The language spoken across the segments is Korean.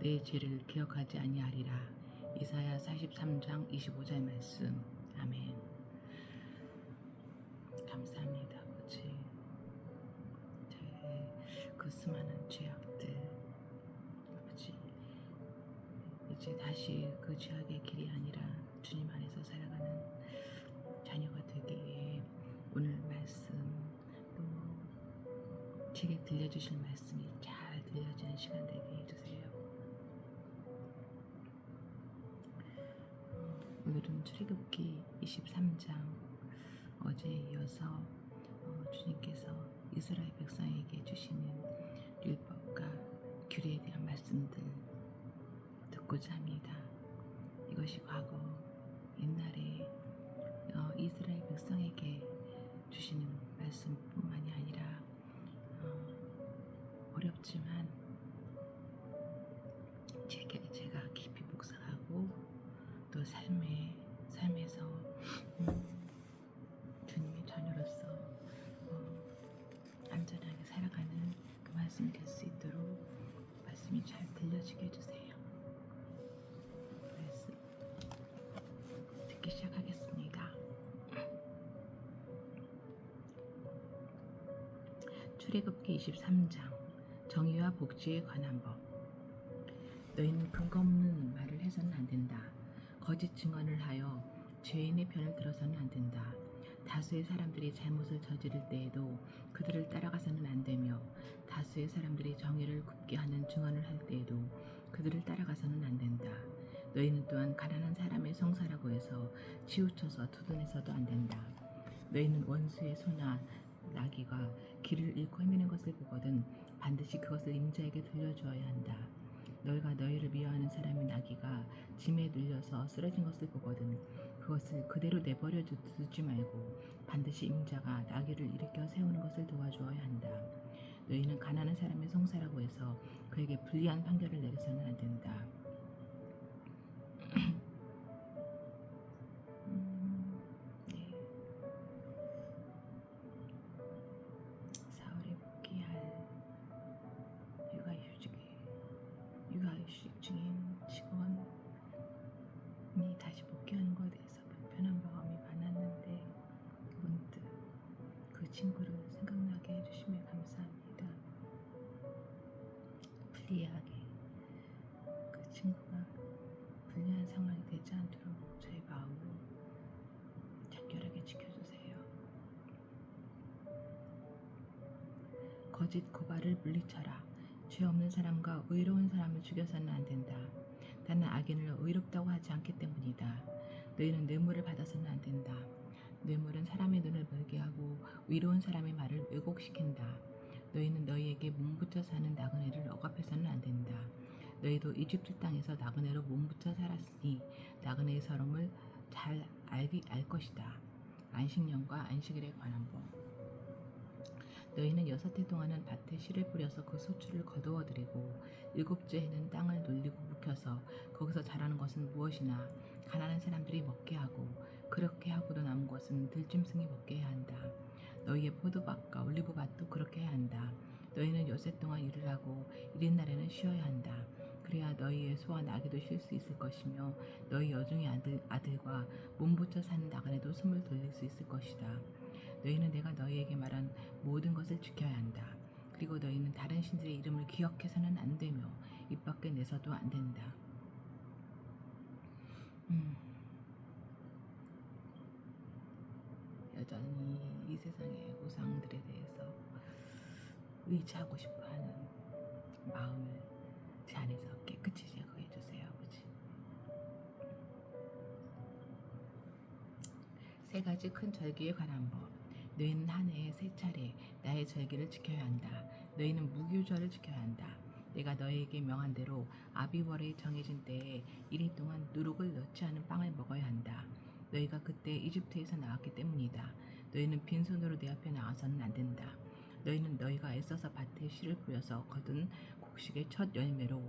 내 죄를 기억하지 아니하리라. 이사야 43장 25절 말씀. 아멘. 감사합니다, 아버지. 저의 그 수많은 죄악들, 아버지. 이제 다시 그 죄악의 길이 아니라 주님 안에서 살아가는 자녀가 되기 위해 오늘 말씀 또 제게 들려주실 말씀이 잘 들려지는 시간 되게 해주세요. 어, 오늘은 출애굽기 23장 어제에 이어서 어, 주님께서 이스라엘 백성에게 주시는 율법과 규례에 대한 말씀들 듣고자 합니다. 이것이 과거 옛날에 어, 이스라엘 백성에게 주시는 말씀뿐만이 아니라 어, 어렵지만 또 삶에 삶에서 음, 주님의 자녀로서 어, 안전하게 살아가는 그 말씀이 될 수 있도록 말씀이 잘 들려지게 해주세요. 말씀 듣기 시작하겠습니다. 출애굽기 23장 정의와 복지에 관한 법 너희는 근거 없는 말을 해서는 안 된다. 거짓 증언을 하여 죄인의 편을 들어서는 안 된다. 다수의 사람들이 잘못을 저지를 때에도 그들을 따라가서는 안 되며 다수의 사람들이 정의를 굽게 하는 증언을 할 때에도 그들을 따라가서는 안 된다. 너희는 또한 가난한 사람의 성사라고 해서 치우쳐서 두둔해서도 안 된다. 너희는 원수의 소나 나귀가 길을 잃고 헤매는 것을 보거든 반드시 그것을 임자에게 들려주어야 한다. 너희가 너희를 미워하는 사람의 나귀가 짐에 눌려서 쓰러진 것을 보거든 그것을 그대로 내버려 두- 두지 말고 반드시 임자가 나귀를 일으켜 세우는 것을 도와주어야 한다. 너희는 가난한 사람의 성사라고 해서 그에게 불리한 판결을 내려서는 안 된다. 친구를 생각나게 해주시면 감사합니다. 불리하게 그 친구가 불리한 상황이 되지 않도록 저의 마음을 간결하게 지켜주세요. 거짓 고발을 물리쳐라. 죄 없는 사람과 의로운 사람을 죽여서는 안 된다. 나는 악인을 의롭다고 하지 않기 때문이다. 너희는 뇌물을 받아서는 안 된다. 뇌물은 사람의 눈을 멀게 하고 의로운 사람의 말을 왜곡시킨다. 너희는 너희에게 몸붙여 사는 나그네를 억압해서는 안 된다. 너희도 이집트 땅에서 나그네로 몸붙여 살았으니 나그네의 서름을 잘 알기 알 것이다. 안식년과 안식일에 관한 법. 너희는 여섯 해 동안은 밭에 씨를 뿌려서 그 소출을 거두어 들이고 일곱째 해는 땅을 놀리고 묵혀서 거기서 자라는 것은 무엇이나 가난한 사람들이 먹게 하고 그렇게 하고도 남은 것은 들짐승이 먹게 해야 한다. 너희의 포도밭과 올리브밭도 그렇게 해야 한다. 너희는 여세 동안 일을 하고 일인 날에는 쉬어야 한다. 그래야 너희의 소와 나귀도 쉴 수 있을 것이며 너희 여중의 아들, 아들과 몸붙여 사는 나그네도 숨을 돌릴 수 있을 것이다. 너희는 내가 너희에게 말한 모든 것을 지켜야 한다. 그리고 너희는 다른 신들의 이름을 기억해서는 안 되며 입 밖에 내서도 안 된다. 음. 여전히 이 세상의 우상들에 대해서 의지하고 싶어하는 마음을 제 안에서 깨끗이 제거해 주세요, 아버지. 세 가지 큰 절기에 관한 법. 너희는 한 해에 세 차례 나의 절기를 지켜야 한다. 너희는 무교절을 지켜야 한다. 내가 너희에게 명한 대로 아비월에 정해진 때에 이리 동안 누룩을 넣지 않은 빵을 먹어야 한다. 너희가 그때 이집트에서 나왔기 때문이다. 너희는 빈손으로 내 앞에 나와서는 안 된다. 너희는 너희가 애써서 밭에 씨를 뿌려서 거둔 곡식의 첫 열매로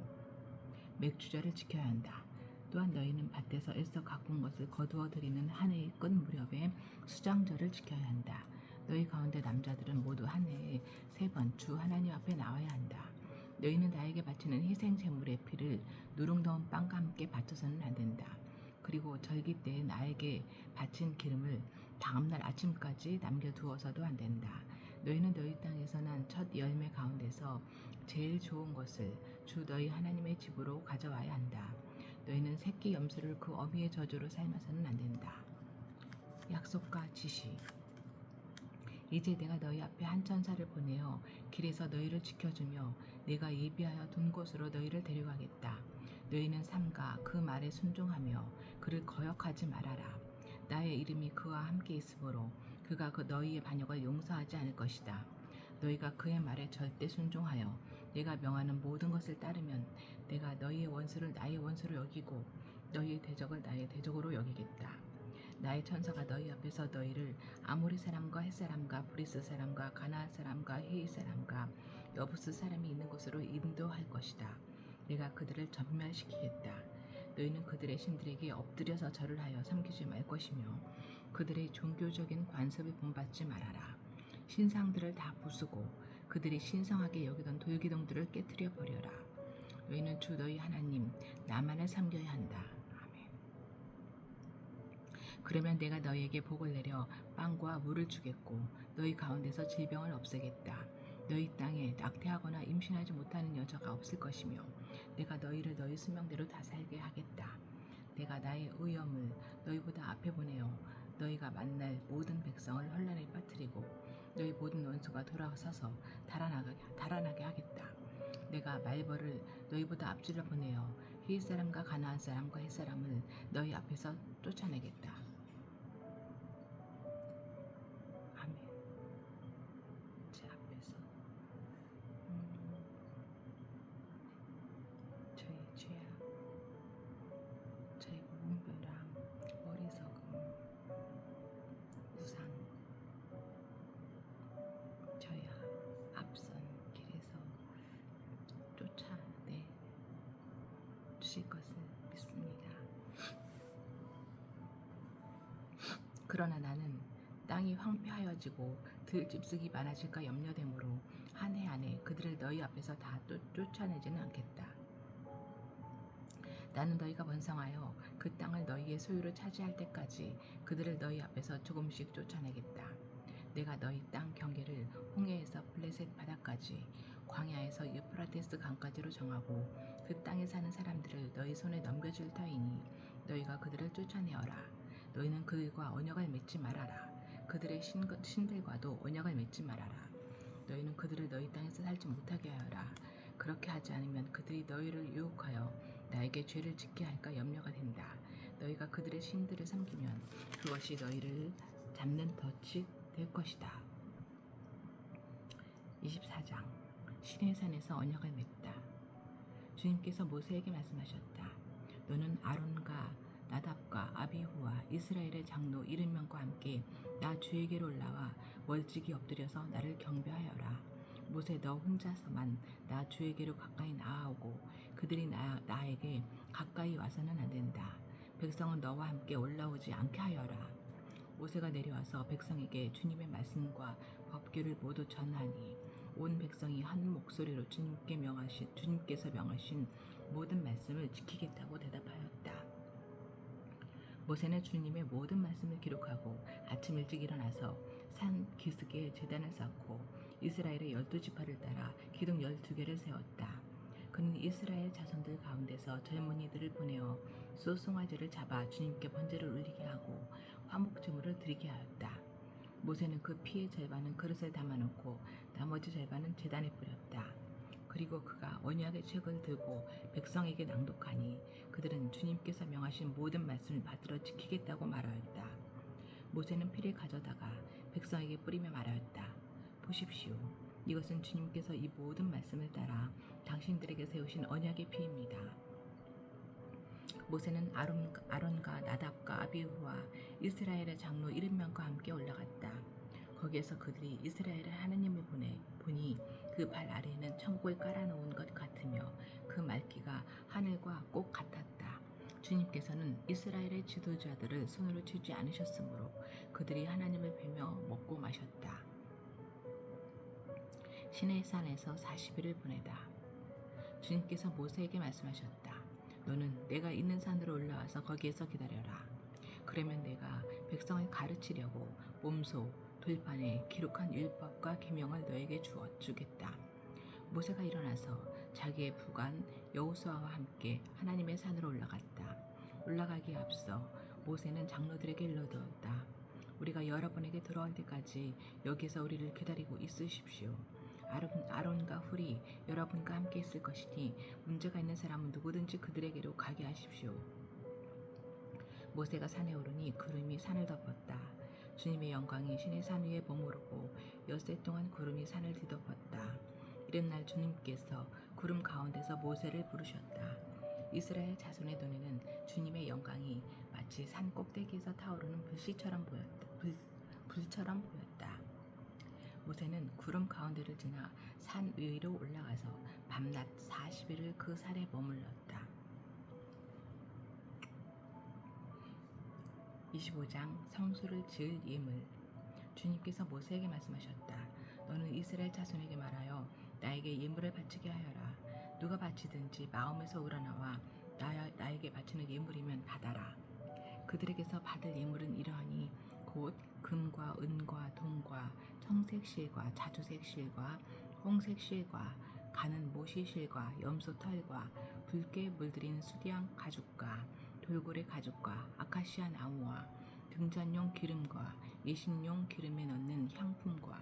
맥주절을 지켜야 한다. 또한 너희는 밭에서 애써 가꾼 것을 거두어 들이는 한 해의 끝 무렵에 수장절을 지켜야 한다. 너희 가운데 남자들은 모두 한 해에 세 번 주 하나님 앞에 나와야 한다. 너희는 나에게 바치는 희생 제물의 피를 넣은 빵과 함께 바쳐서는 안 된다. 그리고 절기 때에 나에게 바친 기름을 다음날 아침까지 남겨두어서도 안 된다. 너희는 너희 땅에서 난 첫 열매 가운데서 제일 좋은 것을 주 너희 하나님의 집으로 가져와야 한다. 너희는 새끼 염소를 그 어미의 저주로 삶아서는 안 된다. 약속과 지시. 이제 내가 너희 앞에 한 천사를 보내어 길에서 너희를 지켜주며 내가 예비하여 둔 곳으로 너희를 데려가겠다. 너희는 삼가 그 말에 순종하며 그를 거역하지 말아라. 나의 이름이 그와 함께 있으므로 그가 그 너희의 반역을 용서하지 않을 것이다. 너희가 그의 말에 절대 순종하여 내가 명하는 모든 것을 따르면 내가 너희의 원수를 나의 원수로 여기고 너희의 대적을 나의 대적으로 여기겠다. 나의 천사가 너희 앞에서 너희를 아모리 사람과 헷 사람과 브리스 사람과 가나안 사람과 헤이 사람과 여부스 사람이 있는 곳으로 인도할 것이다. 내가 그들을 전멸시키겠다. 너희는 그들의 신들에게 엎드려서 절을 하여 섬기지 말 것이며 그들의 종교적인 관습을 본받지 말아라. 신상들을 다 부수고 그들이 신성하게 여기던 돌기둥들을 깨뜨려 버려라. 너희는 주 너희 하나님 나만을 섬겨야 한다. 아멘. 그러면 내가 너희에게 복을 내려 빵과 물을 주겠고 너희 가운데서 질병을 없애겠다. 너희 땅에 낙태하거나 임신하지 못하는 여자가 없을 것이며 내가 너희를 너희 수명대로 다 살게 하겠다. 내가 나의 의염을 너희보다 앞에 보내어 너희가 만날 모든 백성을 혼란에 빠뜨리고 너희 모든 원수가 돌아서서 달아나게, 달아나게 하겠다. 내가 말벌을 너희보다 앞질러 보내어 히윗 사람과 가나안 사람과 헷 사람을 너희 앞에서 쫓아내겠다. 들 짐승이 많아질까 염려되므로 한 해 안에 그들을 너희 앞에서 다 쫓- 쫓아내지는 않겠다. 나는 너희가 번성하여 그 땅을 너희의 소유로 차지할 때까지 그들을 너희 앞에서 조금씩 쫓아내겠다. 내가 너희 땅 경계를 홍해에서 블레셋 바다까지 광야에서 유프라테스 강까지로 정하고 그 땅에 사는 사람들을 너희 손에 넘겨줄 터이니 너희가 그들을 쫓아내어라. 너희는 그들과 언약을 맺지 말아라. 그들의 신, 신들과도 언약을 맺지 말아라. 너희는 그들을 너희 땅에서 살지 못하게 하여라. 그렇게 하지 않으면 그들이 너희를 유혹하여 나에게 죄를 짓게 할까 염려가 된다. 너희가 그들의 신들을 섬기면 그것이 너희를 잡는 덫이 될 것이다. 24장 시내산에서 언약을 맺다. 주님께서 모세에게 말씀하셨다. 너는 아론과 나답과 아비후와 이스라엘의 장로 일흔 명과 함께 나 주에게로 올라와 월찍이 엎드려서 나를 경배하여라. 모세 너 혼자서만 나 주에게로 가까이 나아오고 그들이 나, 나에게 가까이 와서는 안 된다. 백성은 너와 함께 올라오지 않게 하여라. 모세가 내려와서 백성에게 주님의 말씀과 법규를 모두 전하니 온 백성이 한 목소리로 주님께 명하신 주님께서 명하신 모든 말씀을 지키겠다고 대답하였다. 모세는 주님의 모든 말씀을 기록하고 아침 일찍 일어나서 산 기슭에 제단을 쌓고 이스라엘의 열두 지파를 따라 기둥 열두 개를 세웠다. 그는 이스라엘 자손들 가운데서 젊은이들을 보내어 소송아지를 잡아 주님께 번제를 울리게 하고 화목제물을 드리게 하였다. 모세는 그 피의 절반은 그릇에 담아놓고 나머지 절반은 제단에 뿌렸다. 그리고 그가 언약의 책을 들고 백성에게 낭독하니 그들은 주님께서 명하신 모든 말씀을 받들어 지키겠다고 말하였다. 모세는 피를 가져다가 백성에게 뿌리며 말하였다. 보십시오. 이것은 주님께서 이 모든 말씀을 따라 당신들에게 세우신 언약의 피입니다. 모세는 아론, 아론과 나답과 아비후와 이스라엘의 장로 일흔 명과 함께 올라갔다. 거기에서 그들이 이스라엘의 하나님을 보내 보니 그 발 아래에는 천국을 깔아놓은 것 같으며 그 말기가 하늘과 꼭 같았다. 주님께서는 이스라엘의 지도자들을 손으로 치지 않으셨으므로 그들이 하나님을 뵈며 먹고 마셨다. 시내산에서 40일을 보내다. 주님께서 모세에게 말씀하셨다. 너는 내가 있는 산으로 올라와서 거기에서 기다려라. 그러면 내가 백성을 가르치려고 몸소 돌판에 기록한 율법과 계명을 너에게 주어 주겠다. 모세가 일어나서 자기의 부관 여호수아와 함께 하나님의 산으로 올라갔다. 올라가기에 앞서 모세는 장로들에게 일러두었다. 우리가 여러분에게 돌아올 때까지 여기서 우리를 기다리고 있으십시오. 아론, 아론 과 훌이 여러분과 함께 있을 것이니 문제가 있는 사람은 누구든지 그들에게로 가게 하십시오. 모세가 산에 오르니 구름이 산을 덮었다. 주님의 영광이 신의 산 위에 머무르고 엿새 동안 구름이 산을 뒤덮었다. 이른 날 주님께서 구름 가운데서 모세를 부르셨다. 이스라엘 자손의 눈에는 주님의 영광이 마치 산 꼭대기에서 타오르는 불씨처럼 보였다. 불, 불처럼 보였다. 모세는 구름 가운데를 지나 산 위로 올라가서 밤낮 40일을 그 산에 머물렀다. 25장 성소를 지을 예물 주님께서 모세에게 말씀하셨다. 너는 이스라엘 자손에게 말하여 나에게 예물을 바치게 하여라. 누가 바치든지 마음에서 우러나와 나, 나에게 바치는 예물이면 받아라. 그들에게서 받을 예물은 이러하니 곧 금과 은과 동과 청색 실과 자주색 실과 홍색 실과 가는 모시 실과 염소 털과 붉게 물들인 수디양 가죽과 돌고래 가죽과 아카시아 나무와 등잔용 기름과 예신용 기름에 넣는 향품과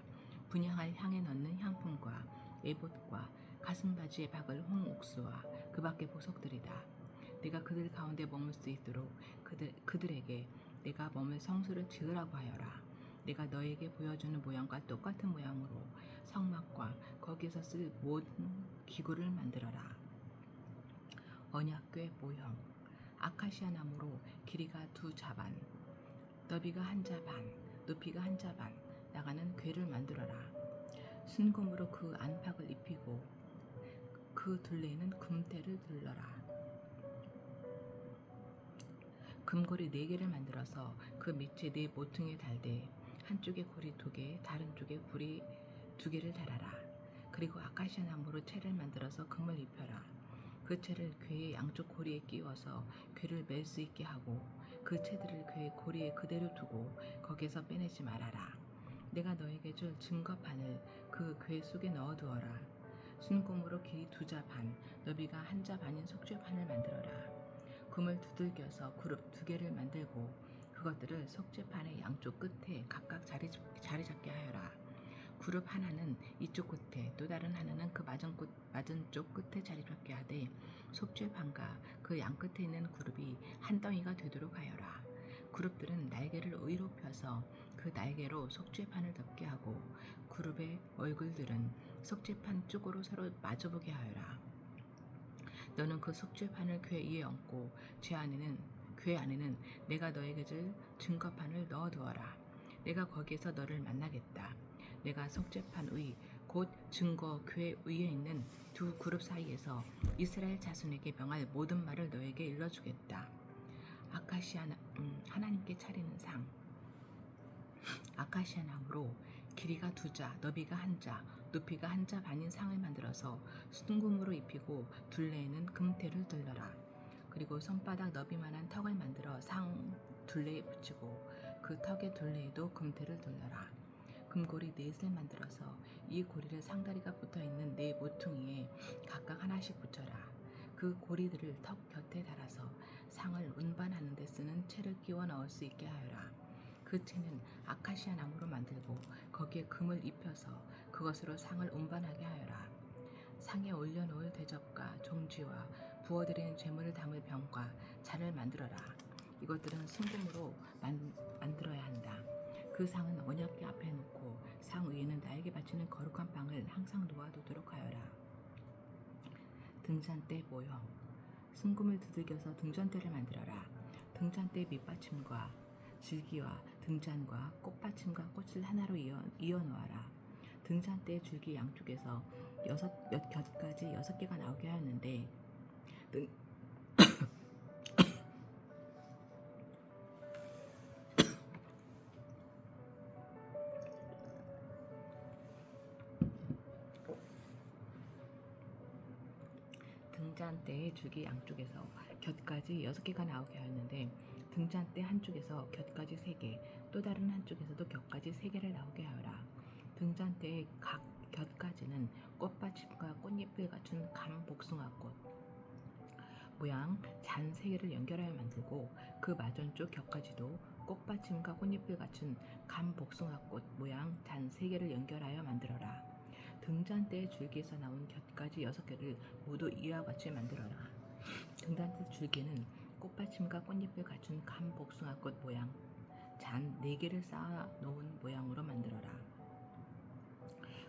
분향할 향에 넣는 향품과 에봇과 가슴바지에 박을 홍옥수와 그 밖의 보석들이다. 내가 그들 가운데 머물 수 있도록 그들, 그들에게 내가 머물 성소를 지으라고 하여라. 내가 너에게 보여주는 모양과 똑같은 모양으로 성막과 거기서 쓸 모든 기구를 만들어라. 언약궤 모형 아카시아 나무로 길이가 두 자반, 너비가 한 자반, 높이가 한 자반 나가는 궤를 만들어라. 순금으로 그 안팎을 입히고 그 둘레에는 금대를 둘러라. 금고리 네 개를 만들어서 그 밑에 네 모퉁이에 달되 한쪽에 고리 두 개, 다른 쪽에 고리 두 개를 달아라. 그리고 아카시아 나무로 채를 만들어서 금을 입혀라. 그 채를 궤의 양쪽 고리에 끼워서 궤를 멜수 있게 하고 그 채들을 궤의 고리에 그대로 두고 거기서 빼내지 말아라. 내가 너에게 줄 증거판을 그궤 속에 넣어두어라. 순금으로 길이 두 자 반, 너비가 한 자 반인 속죄판을 만들어라. 금을 두들겨서 그룹 두 개를 만들고 그것들을 속죄판의 양쪽 끝에 각각 자리, 자리 잡게 하여라. 그룹 하나는 이쪽 끝에 또 다른 하나는 그 맞은, 끝, 맞은 쪽 끝에 자리 잡게 하되 속죄판과 그 양 끝에 있는 그룹이 한 덩이가 되도록 하여라. 그룹들은 날개를 펴서 그 날개로 속죄판을 덮게 하고 그룹의 얼굴들은 속죄판 쪽으로 서로 마주보게 하여라. 너는 그 속죄판을 궤 위에 얹고 죄 안에는 궤 안에는 내가 너에게 줄 증거판을 넣어두어라. 내가 거기에서 너를 만나겠다. 내가 속죄판 의, 곧 증거 궤 위에 있는 두 그룹 사이에서 이스라엘 자손에게 명할 모든 말을 너에게 일러주겠다. 아카시아 나, 음, 하나님께 차리는 상. 아카시아 나무로 길이가 두 자, 너비가 한 자, 높이가 한 자 반인 상을 만들어서 순금으로 입히고 둘레에는 금태를 둘러라. 그리고 손바닥 너비만한 턱을 만들어 상 둘레에 붙이고 그 턱의 둘레에도 금태를 둘러라. 금고리 넷을 만들어서 이 고리를 상다리가 붙어 있는 네 모퉁이에 각각 하나씩 붙여라. 그 고리들을 턱 곁에 달아서 상을 운반하는 데 쓰는 채를 끼워 넣을 수 있게 하여라. 그 채는 아카시아 나무로 만들고 거기에 금을 입혀서 그것으로 상을 운반하게 하여라. 상에 올려놓을 대접과 종지와 부어드리는 죄물을 담을 병과 잔을 만들어라. 이것들은 순금으로 만, 만들어야 한다. 그 상은 언약궤 앞에 놓고 상 위에는 나에게 바치는 거룩한 빵을 항상 놓아두도록 하여라. 등잔대 모형 순금을 두들겨서 등잔대를 만들어라. 등잔대 밑받침과 줄기와 등잔과 꽃받침과 꽃을 하나로 이어, 이어 놓아라. 등잔대 줄기 양쪽에서 여섯 몇 곁까지 여섯 개가 나오게 하였는데 등, 등잔대의 줄기 양쪽에서 곁까지 6개가 나오게 하였는데 등잔대 한쪽에서 곁까지 3개, 또 다른 한쪽에서도 곁까지 3개를 나오게 하여라. 등잔대의 각 곁까지는 꽃받침과 꽃잎을 갖춘 감 복숭아꽃 모양 잔 3개를 연결하여 만들고 그 맞은쪽 곁까지도 꽃받침과 꽃잎을 갖춘 감 복숭아꽃 모양 잔 3개를 연결하여 만들어라. 등잔대의 줄기에서 나온 곁까지 6개를 모두 이와 같이 만들어라. 등잔대 줄기는 꽃받침과 꽃잎을 갖춘 감 복숭아꽃 모양 잔 4개를 쌓아 놓은 모양으로 만들어라.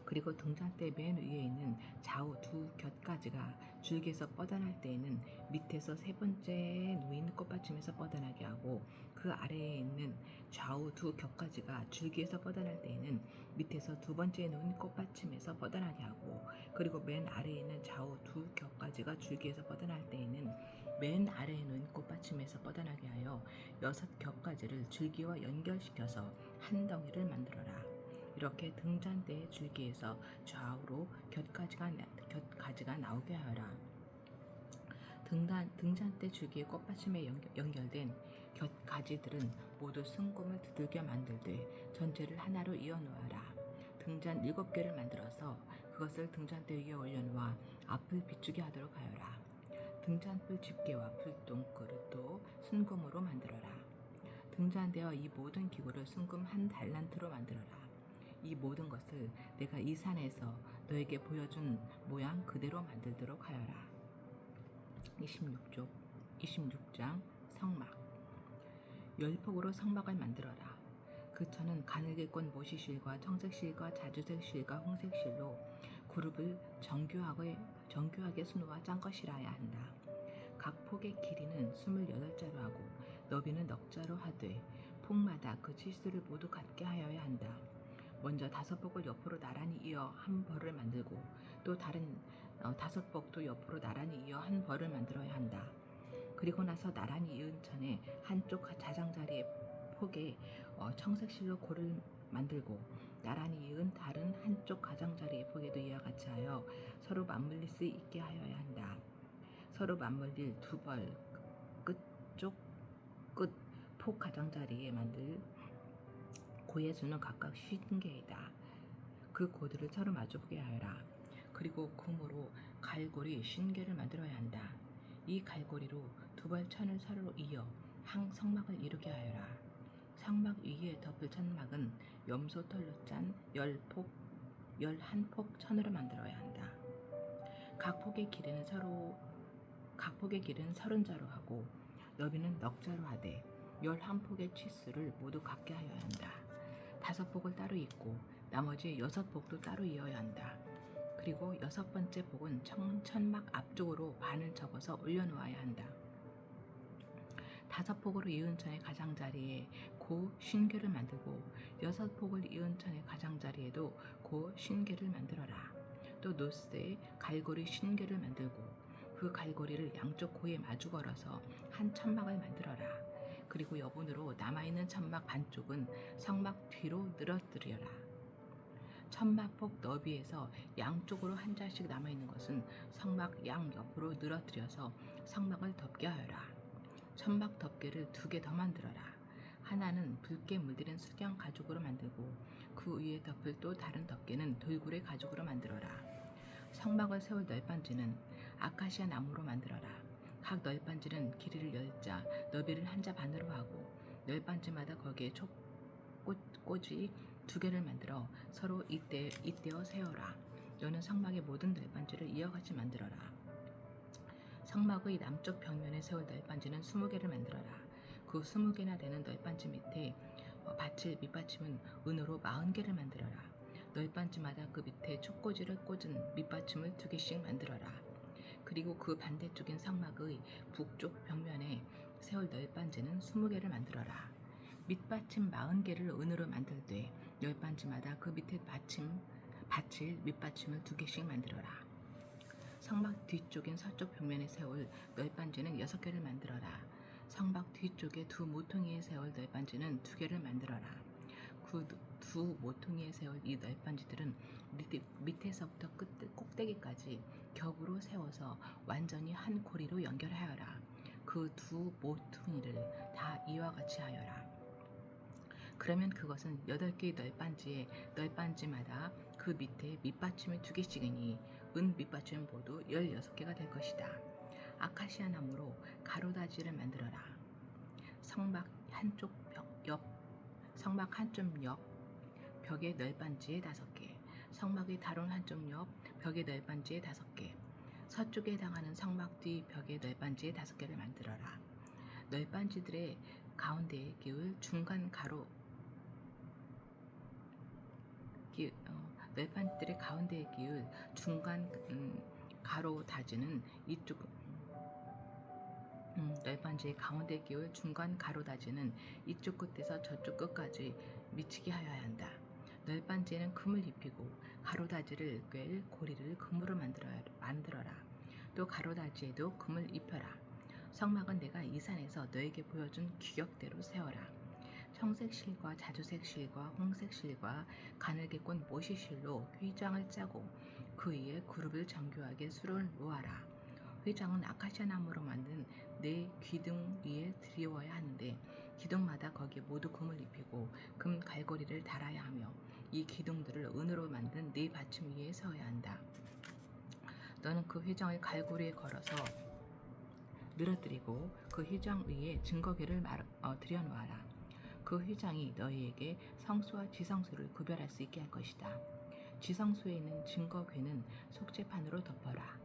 그리고 등잔대 맨 위에 있는 좌우 두 곁까지가 줄기에서 뻗어날 때에는 밑에서 세 번째 놓인 꽃받침에서 뻗어나게 하고 그 아래에 있는 좌우 두 곁까지가 줄기에서 뻗어날 때에는 밑에서 두 번째 놓인 꽃받침에서 뻗어나게 하고 그리고 맨 아래에 있는 좌우 두 곁까지가 줄기에서 뻗어날 때에는 맨 아래에 놓인 꽃받침에서 뻗어나게 하여 여섯 겹까지를 줄기와 연결시켜서 한 덩이를 만들어라. 이렇게 등잔대의 줄기에서 좌우로 곁가지가, 나- 곁가지가 나오게 하여라. 등단, 등잔대 줄기에 꽃받침에 연결, 연결된 곁 가지들은 모두 승금을 두들겨 만들되 전체를 하나로 이어 놓아라. 등잔 일곱 개를 만들어서 그것을 등잔대 위에 올려놓아 앞을 비추게 하도록 하여라. 등잔불 집게와 불똥 그릇도 순금으로 만들어라. 등잔대와 이 모든 기구를 순금 한 달란트로 만들어라. 이 모든 것을 내가 이 산에서 너에게 보여준 모양 그대로 만들도록 하여라. 26쪽, 26장 성막. 열폭으로 성막을 만들어라. 그 천은 가늘게 꼰 모시실과 청색실과 자주색실과 홍색실로 그룹을 정교하게, 정교하게 수놓아 짠 것이라야 한다. 각 폭의 길이는 28자로 하고 너비는 넉자로 하되 폭마다 그 치수를 모두 같게 하여야 한다. 먼저 다섯 폭을 옆으로 나란히 이어 한 벌을 만들고 또 다른 어, 다섯 폭도 옆으로 나란히 이어 한 벌을 만들어야 한다. 그리고 나서 나란히 이은 천에 한쪽 자장자리의 폭에 어, 청색실로 고를 만들고 나란히 이은 다른 한쪽 가장자리의 폭에도 이와 같이 하여 서로 맞물릴 수 있게 하여야 한다. 서로 맞물릴 두 벌 끝쪽 끝 폭 가장자리에 만들 고의 수는 각각 50개이다. 그 고들을 서로 마주보게 하여라. 그리고 금으로 갈고리 50개를 만들어야 한다. 이 갈고리로 두벌 천을 서로 이어 항 성막을 이루게 하여라. 성막 위에 덮을 천막은 염소 털로 짠 열폭 열한 폭 천으로 만들어야 한다. 각 폭의 길이는 서로 각 폭의 길은 서른 자로 하고 너비는 넉 자로 하되 열한 폭의 치수를 모두 같게 하여야 한다. 다섯 폭을 따로 잇고 나머지 여섯 폭도 따로 이어야 한다. 그리고 여섯 번째 폭은 천, 천막 앞쪽으로 반을 접어서 올려놓아야 한다. 다섯 폭으로 이은 천의 가장자리에 고 쉰개를 만들고 여섯 폭을 이은 천의 가장자리에도 고 쉰개를 만들어라. 또 노스에 갈고리 쉰개를 만들고 그 갈고리를 양쪽 고에 마주 걸어서 한 천막을 만들어라. 그리고 여분으로 남아있는 천막 반쪽은 성막 뒤로 늘어뜨려라. 천막폭 너비에서 양쪽으로 한 자씩 남아있는 것은 성막 양 옆으로 늘어뜨려서 성막을 덮게 하여라. 천막 덮개를 두 개 더 만들어라. 하나는 붉게 물들인 수경 가죽으로 만들고 그 위에 덮을 또 다른 덮개는 돌고래 가죽으로 만들어라. 성막을 세울 널빤지는 아카시아 나무로 만들어라. 각 널빤지는 길이를 열자 너비를 한 자 반으로 하고 널빤지마다 거기에 촉 꽃, 꽃이 두 개를 만들어 서로 이때 이때어 세워라. 너는 성막의 모든 널빤지를 이어같이 만들어라. 성막의 남쪽 벽면에 세울 널빤지는 스무 개를 만들어라. 그 스무 개나 되는 널빤지 밑에 어, 받칠 밑받침은 은으로 마흔 개를 만들어라. 널빤지마다 그 밑에 촉꽂이를 꽂은 밑받침을 두 개씩 만들어라. 그리고 그 반대쪽인 성막의 북쪽 벽면에 세울 널빤지는 스무 개를 만들어라. 밑받침 마흔 개를 은으로 만들되 널빤지마다 그 밑에 받침 받칠 밑받침을 두 개씩 만들어라. 성막 뒤쪽인 서쪽 벽면에 세울 널빤지는 여섯 개를 만들어라. 성막 뒤쪽에 두 모퉁이에 세울 널빤지는 두 개를 만들어라. 그 두 모퉁이에 세울 이 널빤지들은 밑에, 밑에서부터 끝 꼭대기까지 겹으로 세워서 완전히 한 고리로 연결하여라. 그 두 모퉁이를 다 이와 같이 하여라. 그러면 그것은 여덟 개의 널빤지에 널빤지마다 그 밑에 밑받침이 두 개씩이니 은 밑받침 모두 열여섯 개가 될 것이다. 아카시아 나무로 가로다지를 만들어라. 성막 한쪽 벽, 옆 성막 한쪽 옆 벽의 널빤지에 다섯 개, 성막의 다른 한쪽 옆 벽의 널빤지에 다섯 개, 서쪽에 해당하는 성막 뒤 벽의 널빤지에 다섯 개를 만들어라. 널빤지들의 가운데에 기울 중간 가로 기, 어, 널빤지들의 가운데에 기울 중간 음, 가로 다지는 이쪽 음, 널빤지의 가운데 기울 중간 가로 다지는 이쪽 끝에서 저쪽 끝까지 미치게 하여야 한다. 널빤지에는 금을 입히고 가로다지를 꿰 고리를 금으로 만들어, 만들어라. 또 가로다지에도 금을 입혀라. 성막은 내가 이 산에서 너에게 보여준 규격대로 세워라. 청색 실과 자주색 실과 홍색 실과 가늘게 꼰 모시 실로 휘장을 짜고 그 위에 그룹을 정교하게 수를 놓아라. 휘장은 아카시아 나무로 만든 네 기둥 위에 드리워야 하는데 기둥마다 거기에 모두 금을 입히고 금 갈고리를 달아야 하며 이 기둥들을 은으로 만든 네 받침 위에 세워야 한다. 너는 그 휘장을 갈고리에 걸어서 늘어뜨리고 그 휘장 위에 증거궤를 말, 어, 들여놓아라. 그 휘장이 너희에게 성수와 지성수를 구별할 수 있게 할 것이다. 지성수에 있는 증거궤는 속죄판으로 덮어라.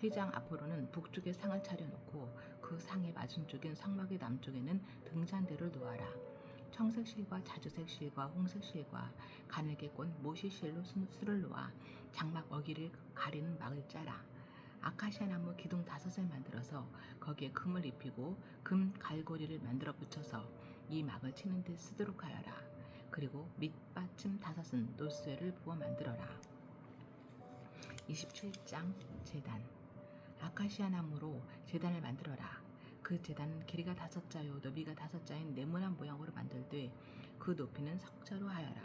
휘장 앞으로는 북쪽에 상을 차려놓고 그 상의 맞은쪽인 성막의 남쪽에는 등잔대를 놓아라. 청색 실과 자주색 실과 홍색 실과 가늘게 꼰 모시 실로 수- 수를 놓아 장막 어기를 가리는 막을 짜라. 아카시아 나무 기둥 다섯을 만들어서 거기에 금을 입히고 금 갈고리를 만들어 붙여서 이 막을 치는 데 쓰도록 하여라. 그리고 밑받침 다섯은 노쇠를 부어 만들어라. 27장 재단 아카시아 나무로 재단을 만들어라. 그 재단은 길이가 다섯 자요 너비가 다섯 자인 네모난 모양으로 만들되 그 높이는 석자로 하여라.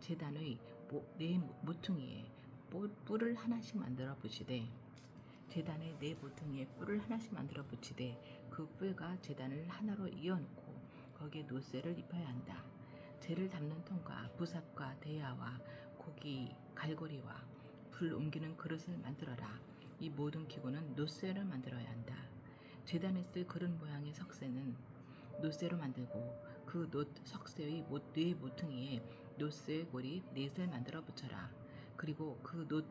재단의 모, 네 모퉁이에 뿔- 뿔을 하나씩 만들어 붙이되 재단의 네 모퉁이에 뿔을 하나씩 만들어 붙이되 그 뿔과 재단을 하나로 이어놓고 거기에 노쇠를 입혀야 한다. 재를 담는 통과 부삽과 대야와 고기 갈고리와 불 옮기는 그릇을 만들어라. 이 모든 기구는 노쇠를 만들어야 한다. 재단에 쓸 그릇 모양의 석쇠는 노쇠로 만들고 그 노, 석쇠의 모, 네 모퉁이에 노쇠 고리 넷을 만들어 붙여라. 그리고 그 노,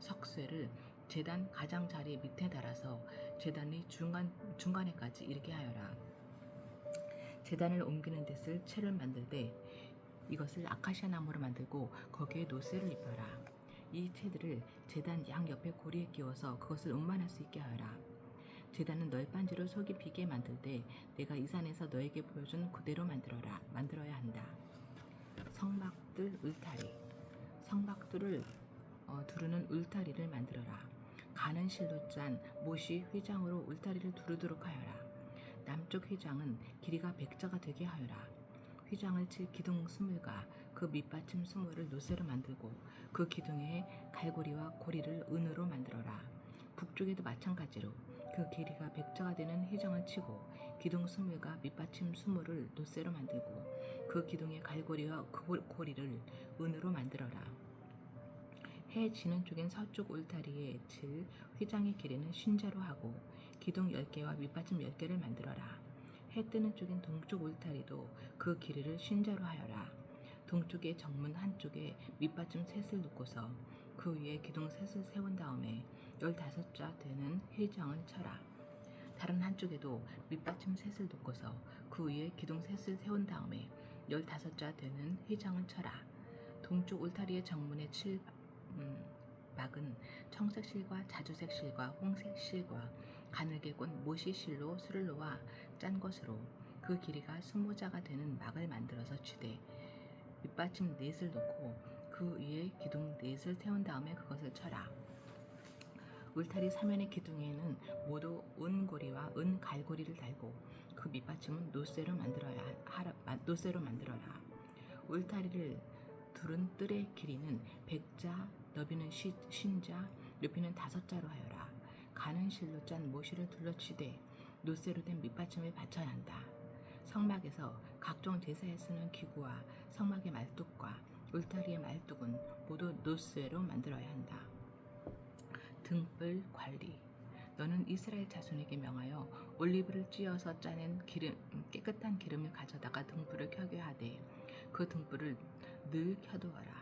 석쇠를 재단 가장자리 밑에 달아서 재단의 중간, 중간에까지 이르게 하여라. 재단을 옮기는 데 쓸 채를 만들 때 이것을 아카시아 나무로 만들고 거기에 노쇠를 입혀라. 이 채들을 재단 양 옆에 고리에 끼워서 그것을 운반할 수 있게 하여라. 재단은 널빤지로 속이 비게 만들 때 내가 이 산에서 너에게 보여준 그대로 만들어라 만들어야 한다. 성막들 울타리 성막들을 어, 두르는 울타리를 만들어라. 가는 실로 짠 못이 휘장으로 울타리를 두르도록 하여라. 남쪽 휘장은 길이가 백자가 되게 하여라. 휘장을 칠 기둥 스물과 그 밑받침 스물을 노쇠로 만들고 그 기둥에 갈고리와 고리를 은으로 만들어라. 북쪽에도 마찬가지로 그 길이가 백자가 되는 휘장을 치고 기둥 스물과 밑받침 스물을 노쇠로 만들고 그 기둥의 갈고리와 그 고- 고리를 은으로 만들어라. 해 지는 쪽인 서쪽 울타리에 칠 휘장의 길이는 신자로 하고 기둥 10개와 밑받침 10개를 만들어라. 해 뜨는 쪽인 동쪽 울타리도 그 길이를 신자로 하여라. 동쪽의 정문 한쪽에 밑받침 셋을 놓고서 그 위에 기둥 셋을 세운 다음에 열다섯 자 되는 휘장을 쳐라. 다른 한쪽에도 밑받침 셋을 놓고서 그 위에 기둥 셋을 세운 다음에 열다섯 자 되는 휘장을 쳐라. 동쪽 울타리의 정문에 칠 음, 막은 청색 실과 자주색 실과 홍색 실과 가늘게 꼰 모시 실로 수를 놓아 짠 것으로 그 길이가 스무 자가 되는 막을 만들어서 치되 밑받침 넷을 놓고 그 위에 기둥 넷을 세운 다음에 그것을 쳐라. 울타리 사면의 기둥에는 모두 은고리와 은갈고리를 달고 그 밑받침은 노쇠로 만들어야 하라, 마- 노쇠로 만들어라. 울타리를 두른 뜰의 길이는 백자, 너비는 시- 신자, 높이는 다섯 자로 하여라. 가는 실로 짠 모시를 둘러치되 노쇠로 된 밑받침을 받쳐야 한다. 성막에서 각종 제사에 쓰는 기구와 성막의 말뚝과 울타리의 말뚝은 모두 노쇠로 만들어야 한다. 등불 관리. 너는 이스라엘 자손에게 명하여 올리브를 찧어서 짜낸 기름 깨끗한 기름을 가져다가 등불을 켜게 하되 그 등불을 늘 켜두어라.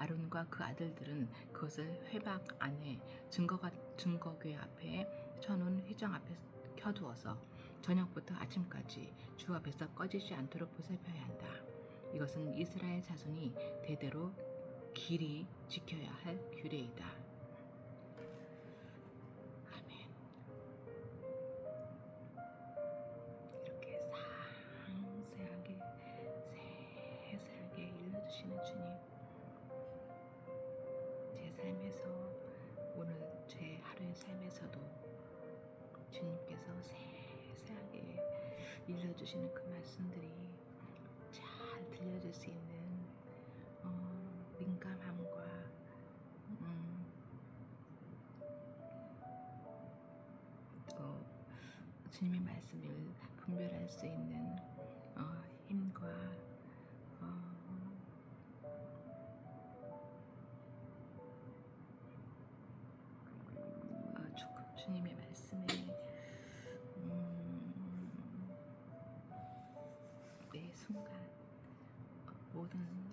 아론과 그 아들들은 그것을 회막 안에 증거가 증거궤 앞에 쳐놓은 휘장 앞에 켜두어서 저녁부터 아침까지 주 앞에서 꺼지지 않도록 보살펴야 한다. 이것은 이스라엘 자손이 대대로 길이 지켜야 할 규례이다. 삶에서도 주님께서 세세하게 일러주시는 그 말씀들이 잘 들려질 수 있는 어, 민감함과 음, 또 주님의 말씀을 분별할 수 있는 어, 힘과 mm